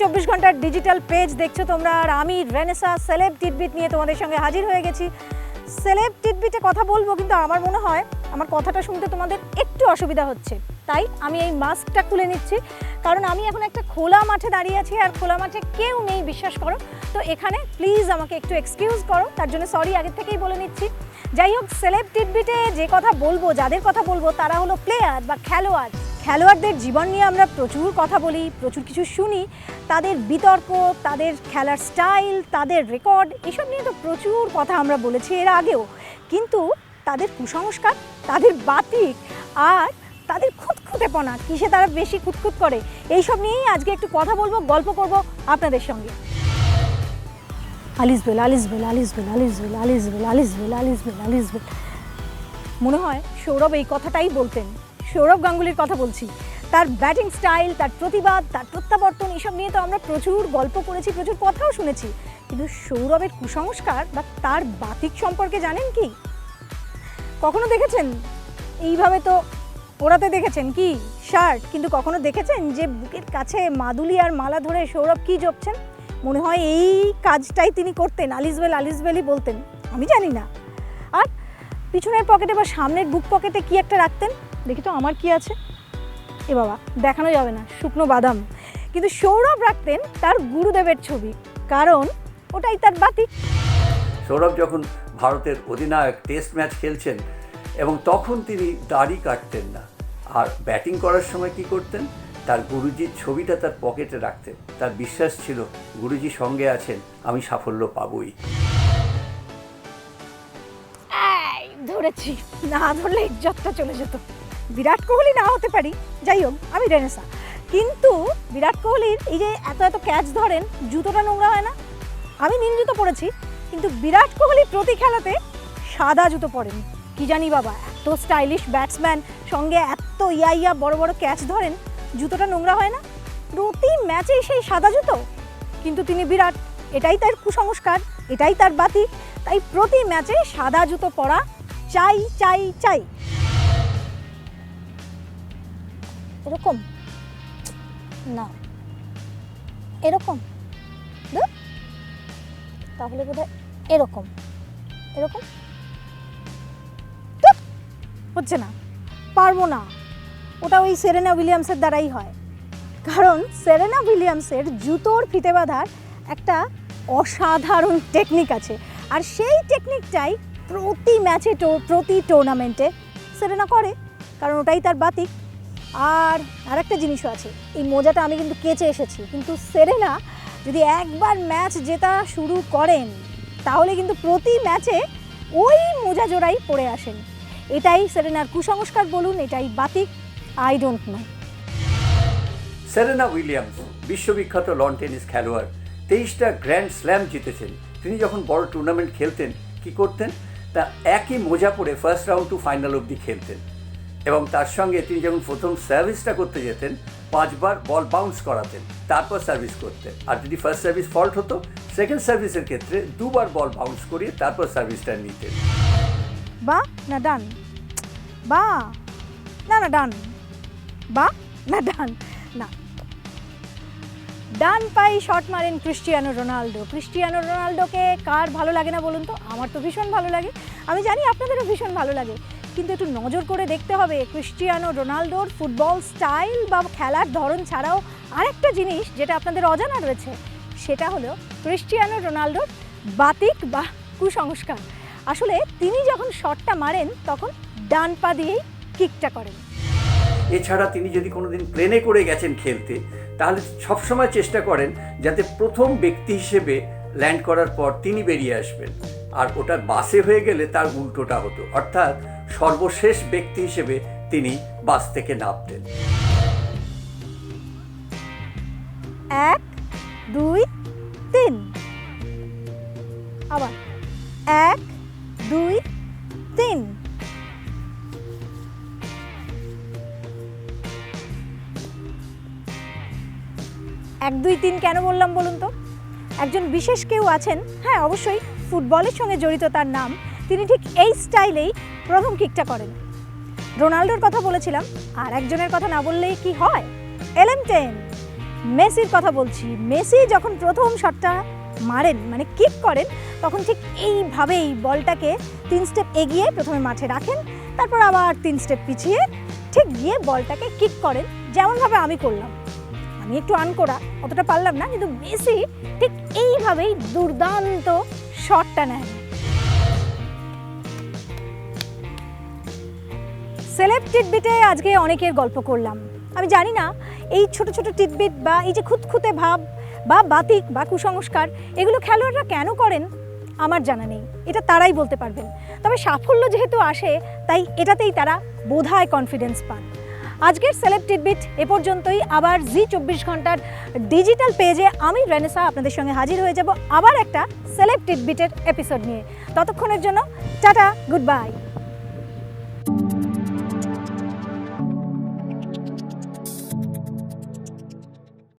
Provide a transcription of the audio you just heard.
চব্বিশ ঘণ্টার digital page দেখছ তোমরা। আর আমি রেনেসা সেলেব টিটবিট নিয়ে তোমাদের সঙ্গে হাজির হয়ে গেছি। সেলেব টিটবিটে কথা বলব কিন্তু আমার মনে হয়, আমার কথাটা শুনতে তোমাদের একটু অসুবিধা হচ্ছে। তাই আমি এই মাস্কটা খুলে নিচ্ছি। কারণ আমি এখন একটা খোলা মাঠে দাঁড়িয়ে আছি আর খোলা মাঠে কেউ নেই, বিশ্বাস করো। তো এখানে প্লিজ আমাকে একটু এক্সকিউজ করো। তার জন্য সরি আগের থেকেই বলে নিচ্ছি। যাই হোক সেলেব টিটবিটে যে কথা বলব, যাদের কথা বলব, তারা হলো প্লেয়ার বা খেলোয়াড়। খেলোয়াড়দের জীবন নিয়ে আমরা প্রচুর কথা বলি, প্রচুর কিছু শুনি। তাদের বিতর্ক, তাদের খেলার স্টাইল, তাদের রেকর্ড, এসব নিয়ে তো প্রচুর কথা আমরা বলেছি এর আগেও। কিন্তু তাদের কুসংস্কার, তাদের বাতিক আর তাদের খুঁতখুঁতেপনা, কিসে তারা বেশি খুঁতখুত করে? এইসব নিয়েই আজকে একটু কথা বলব, গল্প করব আপনাদের সঙ্গে। Alice Bell Alice Bell Alice Bell Alice Bell Alice Bell Alice Bell Alice Bell Alice Bell মনে হয় সৌরভ এই কথাটাই বলতেন। সৌরভ গাঙ্গুলির কথা বলছি। তার ব্যাটিং স্টাইল তার প্রতিবাদ, তার প্রত্যাবর্তন, এসব নিয়ে তো আমরা প্রচুর গল্প করেছি, প্রচুর কথাও শুনেছি। কিন্তু সৌরভের কুসংস্কার বা তার বাতিক সম্পর্কে জানেন কি? কখনো দেখেছেন? এইভাবে তো ওড়াতে দেখেছেন কি? শার্ট। কিন্তু কখনো দেখেছেন যে বুকের কাছে মাদুলি আর মালা ধরে সৌরভ কি জপছেন? মনে হয় এই কাজটাই তিনি করতেন, আলিসবেল আলিসবেলই বলতেন। আমি জানি না। আর পিছনের পকেটে বা সামনের বুক পকেটে কি একটা রাখতেন? দেখি তো আমার কি আছে? এ বাবা দেখানো যাবে না শুকনো বাদাম। কিন্তু সৌরভ রাখতেন তার গুরুদেবের ছবি কারণ ওটাই তার বাতি। সৌরভ যখন ভারতের অধিনায়ক টেস্ট ম্যাচ খেলছেন এবং তখন তিনি দাড়ি কাটতেন না আর ব্যাটিং করার সময় কি করতেন? তার গুরুজির ছবিটা তার পকেটে রাখতেন। তার বিশ্বাস ছিল গুরুজি সঙ্গে আছেন আমি সাফল্য পাবই। ধরেছি না ধরলে ইজ্জতটা চলে যেত। বিরাট কোহলি না হতে পারি, যাই হোক, আমি রেনেসা কিন্তু বিরাট কোহলির এই যে এত এত ক্যাচ ধরেন, জুতোটা নোংরা হয় না। আমি নীল জুতো পরেছি, কিন্তু বিরাট কোহলি প্রতি খেলাতে সাদা জুতো পরেন। কি জানি বাবা, এত স্টাইলিশ ব্যাটসম্যান সঙ্গে এত ইয়া ইয়া বড় বড় ক্যাচ ধরেন, জুতোটা নোংরা হয় না। প্রতি ম্যাচেই সেই সাদা জুতো। কিন্তু তিনি বিরাট, এটাই তার কুসংস্কার, এটাই তার বাতি। তাই প্রতি ম্যাচে সাদা জুতো পরা চাই চাই চাই। এরকম? না। এরকম। তাহলে বোধহয় এরকম। এরকম? হচ্ছে না। পারব না। ওটা ওই সেরেনা উইলিয়ামসের দ্বারাই হয়। কারণ সেরেনা উইলিয়ামসের জুতোর ফিতে বাঁধার একটা অসাধারণ টেকনিক আছে। আর সেই টেকনিকটাই প্রতি ম্যাচে প্রতি টুর্নামেন্টে সেরেনা করে। কারণ ওটাই তার বাতিক। আর আরেকটা জিনিসও আছে। এই মোজাটা আমি কিন্তু কেচে এসেছি। কিন্তু সেরেনা যদি একবার ম্যাচ জেতা শুরু করেন, তাহলে কিন্তু প্রতি ম্যাচে ওই মোজা জোড়াই পড়ে আসেন। এটাই সেরেনার কুসংস্কার বলুন, এটাই বাতিক। I don't know Serena Williams, বিশ্ববিখ্যাত লন টেনিস খেলোয়াড়, তেইশটা গ্র্যান্ড স্ল্যাম জিতেছেন। তিনি যখন বড় টুর্নামেন্ট খেলতেন, কি করতেন? তা একই মোজা পরে ফার্স্ট রাউন্ড টু ফাইনাল অবধি খেলতেন। এবং তার সঙ্গে তিনি যখন প্রথম সার্ভিসটা করতে যেতেন, পাঁচবার বল বাউন্স করাতেন, তারপর সার্ভিস করতেন। আর যদি ফার্স্ট সার্ভিস ফল্ট হতো সেকেন্ড সার্ভিসের ক্ষেত্রে দুবার বল বাউন্স করিয়ে তারপর সার্ভিসটা নিতেন। বা, না, ডান। বা, না না, ডান। বা, না, ডান। না। ডান পাই শট মারেন ক্রিস্টিয়ানো রোনাল্ডো ক্রিস্টিয়ানো রোনাল্ডোকে কার ভালো লাগে না বলুন তো? আমার তো ভীষণ ভালো লাগে। আমি জানি আপনাদেরও ভীষণ ভালো লাগে। কিন্তু একটু নজর করে দেখতে হবে। ক্রিস্টিয়ানো রোনাল্ডোর ফুটবল স্টাইল বা খেলার ধরন ছাড়াও আরেকটা জিনিস যেটা আপনাদের অজানা রয়েছে, সেটা হলো ক্রিস্টিয়ানো রোনাল্ডোর বাতিক বা কুসংস্কার। আসলে তিনি যখন শটটা মারেন, তখন ডান পা দিয়েই কিকটা করেন। এছাড়া তিনি যদি কোনোদিন প্লেনে করে গেছেন খেলতে, তাহলে সবসময় চেষ্টা করেন যাতে প্রথম ব্যক্তি হিসেবে ল্যান্ড করার পর তিনি বেরিয়ে আসবেন। আর ওটা বাসে হয়ে গেলে তার উল্টোটা হতো। অর্থাৎ সর্বশেষ ব্যক্তি হিসেবে তিনি বাস থেকে নামতেন এক, দুই, তিন। আবার। এক, দুই, তিন। এক, দুই, তিন কেন বললাম বলুন তো? একজন বিশেষ কেউ আছেন হ্যাঁ অবশ্যই ফুটবলের সঙ্গে জড়িত তার নাম তিনি ঠিক এই স্টাইলেই প্রথম কিকটা করেন। রোনাল্ডোর কথা বলেছিলাম, আর একজনের কথা না বললেই কি হয়? LM ten. মেসির কথা বলছি। মেসি যখন প্রথম শটটা মারেন মানে কিক করেন, তখন ঠিক এইভাবেই বলটাকে তিন স্টেপ এগিয়ে প্রথমে মাঠে রাখেন, তারপর আবার তিন স্টেপ পিছিয়ে ঠিক গিয়ে বলটাকে কিক করেন, যেমনভাবে আমি করলাম। আমি একটু আন করা অতটা পারলাম না, কিন্তু মেসি ঠিক এইভাবেই দুর্দান্ত শটটা নেন। সেলেব টিটবিটে আজকে অনেকের গল্প করলাম। আমি জানি না, এই ছোট ছোট টিটবিট বা এই যে খুঁতখুঁতে ভাব বা বাতিক বা কুসংস্কার, এগুলো খেলোয়াড়রা কেন করেন? আমার জানা নেই। এটা তারাই বলতে পারবেন। তবে সাফল্য যেহেতু আসে, তাই এটাতেই তারা বোধহয় কনফিডেন্স পান। আজকের সেলেব টিটবিট এ পর্যন্তই। আবার জি চব্বিশ ঘণ্টার ডিজিটাল পেজে আমি রেনেসা আপনাদের সঙ্গে হাজির হয়ে যাব আবার একটা সেলেব টিটবিটের এপিসোড নিয়ে। ততক্ষণের জন্য টাটা গুড বাই